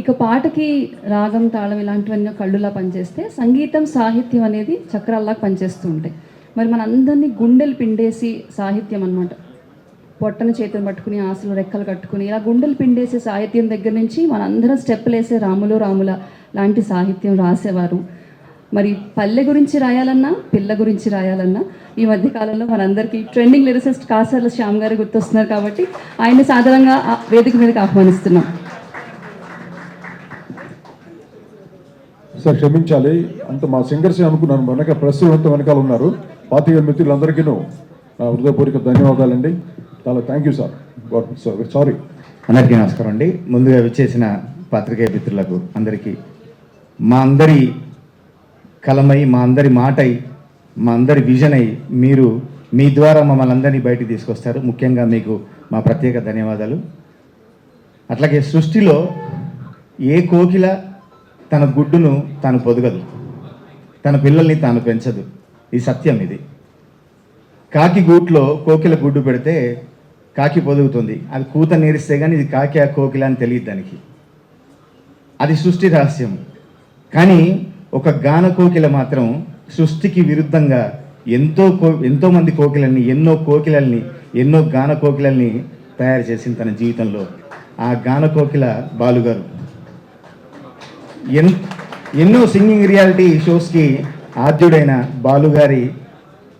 ఇక పాటకి రాగం తాళం ఇలాంటివన్నీ కళ్ళులా పనిచేస్తే సంగీతం సాహిత్యం అనేది చక్రాల్లా పనిచేస్తూ ఉంటాయి మరి మనందరినీ గుండెలు పిండేసి సాహిత్యం అన్నమాట. పొట్టన చేతులు పట్టుకుని ఆశలు రెక్కలు కట్టుకుని ఇలా గుండెలు పిండేసే సాహిత్యం దగ్గర నుంచి మనందరం స్టెప్పులు వేసే రాములు రాముల లాంటి సాహిత్యం రాసేవారు. మరి పల్లె గురించి రాయాలన్నా పిల్ల గురించి రాయాలన్నా ఈ మధ్య కాలంలో మనందరికీ ట్రెండింగ్ లిరిసిస్ట్ కాసర్ల శ్యామ్ గారు గుర్తొస్తున్నారు కాబట్టి ఆయన్ని సాధారణంగా వేదిక మీదకి ఆహ్వానిస్తున్నాం. సార్ క్షమించాలి. అంత మా సింగర్స్ అనుకున్నాను. వెనక ప్రెస్ అంతా వెనకాల ఉన్నారు. పాతిక మిత్రులందరికీ నా హృదయపూర్వక ధన్యవాదాలండి. చాలా thank you sir sir sorry. అందరికీ నమస్కారం అండి. ముందుగా విచ్చేసిన పాత్రికేయ మిత్రులకు అందరికీ మా అందరి కలమై మా అందరి మాటై మా అందరి విజన్ అయి మీరు మీ ద్వారా మమ్మల్ని అందరినీ బయటికి తీసుకొస్తారు. ముఖ్యంగా మీకు మా ప్రత్యేక ధన్యవాదాలు. అట్లాగే సృష్టిలో ఏ కోకిల తన గుడ్డును తాను పొదగదు. తన పిల్లల్ని తాను పెంచదు. ఈ సత్యం ఇది. కాకి గూట్లో కోకిల గుడ్డు పెడితే కాకి పొదుగుతుంది. అది కూత నేరిస్తే కానీ ఇది కాకి ఆ కోకిల అని తెలియదు దానికి. అది సృష్టి రహస్యం. కానీ ఒక గాన కోకిల మాత్రం సృష్టికి విరుద్ధంగా ఎంతో కో ఎంతోమంది కోకిలల్ని ఎన్నో కోకిలల్ని ఎన్నో గాన కోకిలల్ని తయారు చేసింది తన జీవితంలో. ఆ గాన కోకిల బాలుగారు. ఎన్ ఎన్నో సింగింగ్ రియాలిటీ షోస్కి ఆద్యుడైన బాలుగారి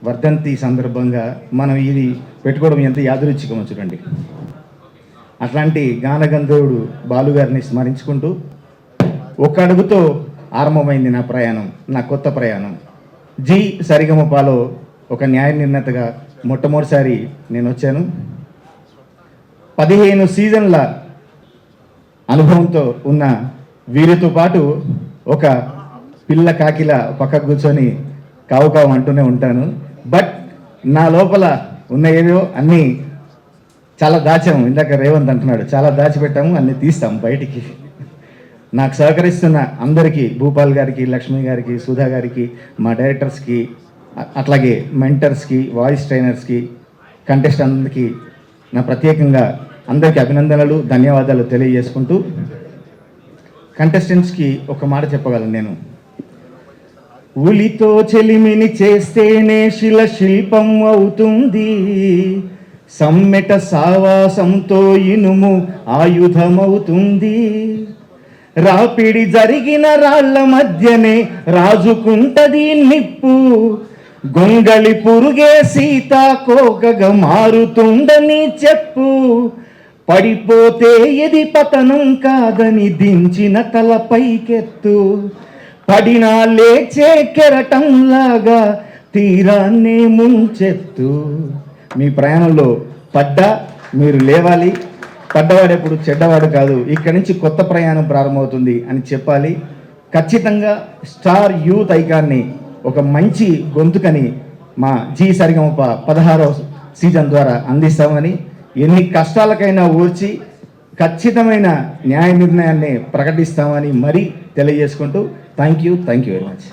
వర్ధంతి సందర్భంగా మనం ఇది పెట్టుకోవడం ఎంత యాదృచ్ఛికమో చూడండి. అట్లాంటి గానగంధర్వుడు బాలుగారిని స్మరించుకుంటూ ఒక్క అడుగుతో ఆరంభమైంది నా ప్రయాణం నా కొత్త ప్రయాణం. జి. సరిగమపాలో ఒక న్యాయ నిర్ణేతగా మొట్టమొదటిసారి నేను వచ్చాను. పదిహేను సీజన్ల అనుభవంతో ఉన్న వీరితో పాటు ఒక పిల్ల కాకిల పక్క కూర్చొని కావు కావు అంటూనే ఉంటాను. బట్ నా లోపల ఉన్న ఏదో అన్నీ చాలా దాచాము. ఇందాక రేవంత్ అంటున్నాడు చాలా దాచిపెట్టాము అన్నీ తీస్తాము బయటికి. నాకు సహకరిస్తున్న అందరికీ భూపాల్ గారికి లక్ష్మి గారికి సుధా గారికి మా డైరెక్టర్స్కి అట్లాగే మెంటర్స్కి వాయిస్ ట్రైనర్స్కి కంటెస్టెంట్కి నా ప్రత్యేకంగా అందరికీ అభినందనలు ధన్యవాదాలు తెలియజేసుకుంటూ కంటెస్టెంట్స్కి ఒక మాట చెప్పగలను నేను. ఉలితో చెలిమిని చేస్తేనే శిల శిల్పం అవుతుంది. సమ్మెట సావాసంతో ఇనుము ఆయుధమవుతుంది. రాపిడి జరిగిన రాళ్ళ మధ్యనే రాజుకుంటది నిప్పు. గొంగళి పురుగే సీతాకోకగా మారుతుందని చెప్పు. పడిపోతే ఇది పతనం కాదని దించిన తల పైకెత్తు పడినా లేచే కెరటంలాగా తీరాన్నే ముంచెత్తు. మీ ప్రయాణంలో పడ్డా మీరు లేవాలి. పడ్డవాడెప్పుడు చెడ్డవాడు కాదు. ఇక్కడి నుంచి కొత్త ప్రయాణం ప్రారంభమవుతుంది అని చెప్పాలి. ఖచ్చితంగా స్టార్ యూత్ ఐకాన్ని ఒక మంచి గొంతుకని మా జీ సరిగమప పదహారవ సీజన్ ద్వారా అందిస్తామని ఎన్ని కష్టాలకైనా ఓర్చి ఖచ్చితమైన న్యాయ నిర్ణయాన్ని ప్రకటిస్తామని మరీ తెలియజేసుకుంటూ thank you thank you very much.